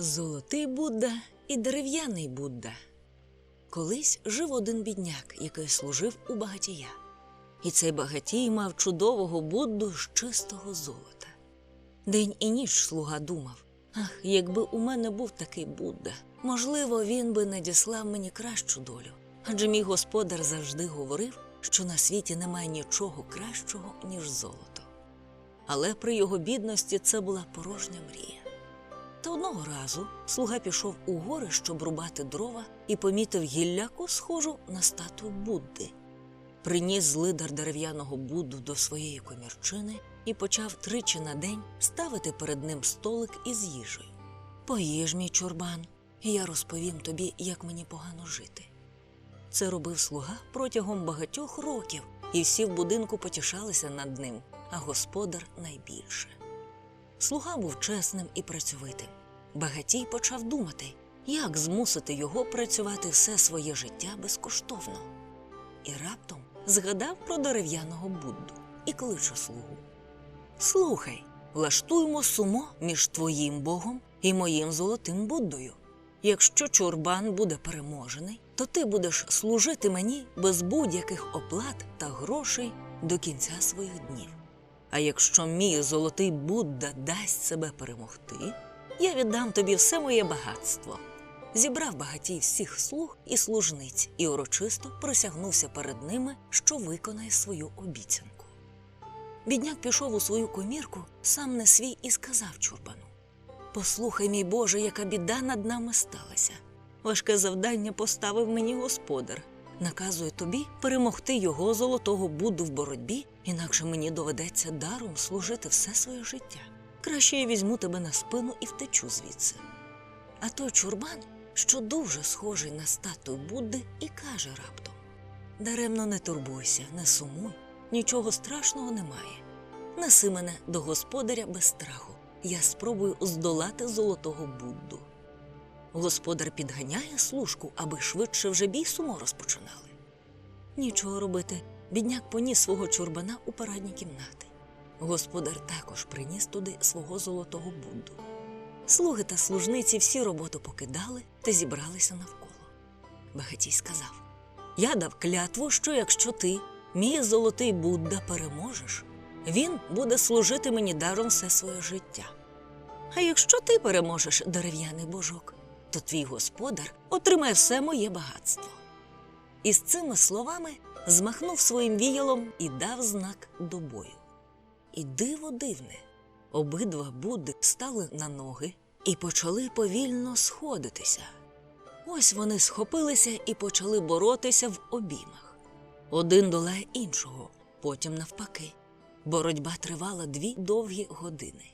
Золотий Будда і дерев'яний Будда. Колись жив один бідняк, який служив у багатія. І цей багатій мав чудового Будду з чистого золота. День і ніч слуга думав: ах, якби у мене був такий Будда, можливо, він би надіслав мені кращу долю. Адже мій господар завжди говорив, що на світі немає нічого кращого, ніж золото. Але при його бідності це була порожня мрія. Та одного разу слуга пішов у гори, щоб рубати дрова, і помітив гілляку, схожу на статую Будди. Приніс злидар дерев'яного Будду до своєї комірчини і почав тричі на день ставити перед ним столик із їжею. Поїж, мій чурбан, і я розповім тобі, як мені погано жити. Це робив слуга протягом багатьох років, і всі в будинку потішалися над ним, а господар найбільше. Слуга був чесним і працьовитим. Багатій почав думати, як змусити його працювати все своє життя безкоштовно. І раптом згадав про дерев'яного Будду і кличе слугу. Слухай, влаштуємо сумо між твоїм Богом і моїм золотим Буддою. Якщо чурбан буде переможений, то ти будеш служити мені без будь-яких оплат та грошей до кінця своїх днів. А якщо мій золотий Будда дасть себе перемогти, я віддам тобі все моє багатство. Зібрав багатій всіх слуг і служниць і урочисто присягнувся перед ними, що виконає свою обіцянку. Бідняк пішов у свою комірку, сам не свій і сказав чурбану: Послухай, мій Боже, яка біда над нами сталася. Важке завдання поставив мені господар. Наказує тобі перемогти його золотого Будду в боротьбі, інакше мені доведеться даром служити все своє життя. Краще я візьму тебе на спину і втечу звідси. А той чурбан, що дуже схожий на статую Будди, і каже раптом: Даремно не турбуйся, не сумуй, нічого страшного немає. Неси мене до господаря без страху. Я спробую здолати золотого Будду. Господар підганяє служку, аби швидше вже бій сумо розпочинали. Нічого робити, бідняк поніс свого чурбана у парадні кімнати. Господар також приніс туди свого золотого Будду. Слуги та служниці всі роботу покидали та зібралися навколо. Багатій сказав: Я дав клятву, що якщо ти, мій золотий Будда, переможеш, він буде служити мені даром все своє життя. А якщо ти переможеш дерев'яний божок, то твій господар отримає все моє багатство. І з цими словами змахнув своїм віялом і дав знак до бою. І диво дивне, обидва Будди стали на ноги і почали повільно сходитися. Ось вони схопилися і почали боротися в обіймах. Один долає іншого, потім навпаки. Боротьба тривала дві довгі години.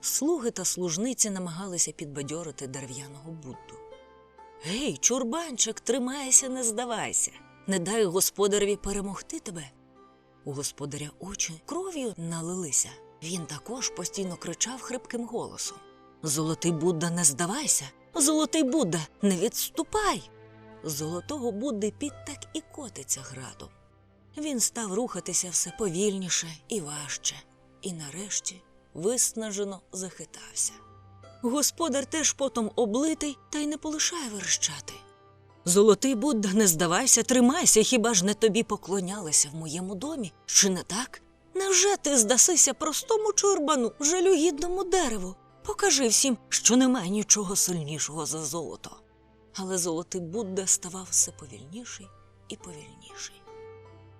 Слуги та служниці намагалися підбадьорити дерев'яного Будду. Гей, чурбанчик, тримайся, не здавайся, не дай господареві перемогти тебе. У господаря очі кров'ю налилися. Він також постійно кричав хрипким голосом: Золотий Будда, не здавайся! Золотий Будда, не відступай! Золотого Будди під так і котиться градом. Він став рухатися все повільніше і важче, і нарешті виснажено захитався. Господар теж потом облитий та й не полишає верещати. Золотий Будда, не здавайся, тримайся, хіба ж не тобі поклонялися в моєму домі, чи не так? Невже ти здасися простому чурбану, жалюгідному дереву? Покажи всім, що немає нічого сильнішого за золото. Але золотий Будда ставав все повільніший і повільніший.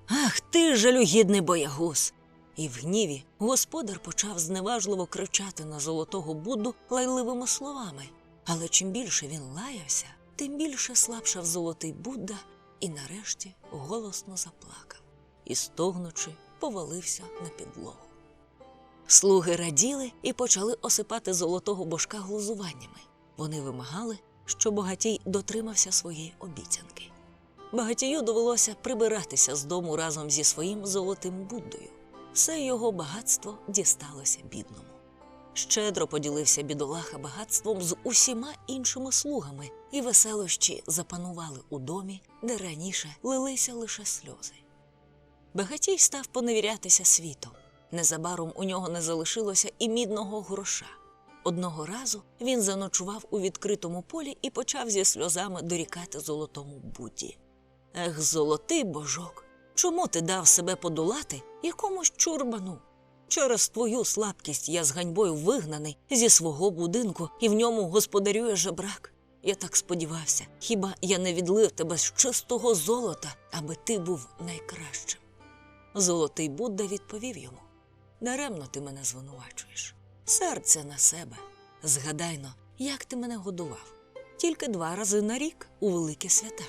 Ах ти, жалюгідний боягуз! І в гніві господар почав зневажливо кричати на золотого Будду лайливими словами. Але чим більше він лаявся, тим більше слабшав золотий Будда і нарешті голосно заплакав і, стогнучи, повалився на підлогу. Слуги раділи і почали осипати золотого божка глузуваннями. Вони вимагали, щоб багатій дотримався своєї обіцянки. Багатію довелося прибиратися з дому разом зі своїм золотим Буддою. Все його багатство дісталося бідному. Щедро поділився бідолаха багатством з усіма іншими слугами, і веселощі запанували у домі, де раніше лилися лише сльози. Багатій став поневірятися світом. Незабаром у нього не залишилося і мідного гроша. Одного разу він заночував у відкритому полі і почав зі сльозами дорікати золотому Будді. Ех, золотий божок, чому ти дав себе подолати якомусь чурбану? Через твою слабкість я з ганьбою вигнаний зі свого будинку і в ньому господарює жебрак. Я так сподівався, хіба я не відлив тебе з чистого золота, аби ти був найкращим. Золотий Будда відповів йому: Даремно ти мене звинувачуєш. Серце на себе. Згадайно, як ти мене годував. Тільки два рази на рік у великі свята.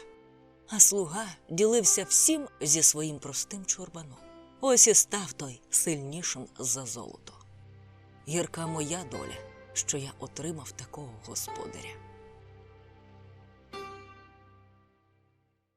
А слуга ділився всім зі своїм простим чорбаном. Ось і став той сильнішим за золото. Гірка моя доля, що я отримав такого господаря.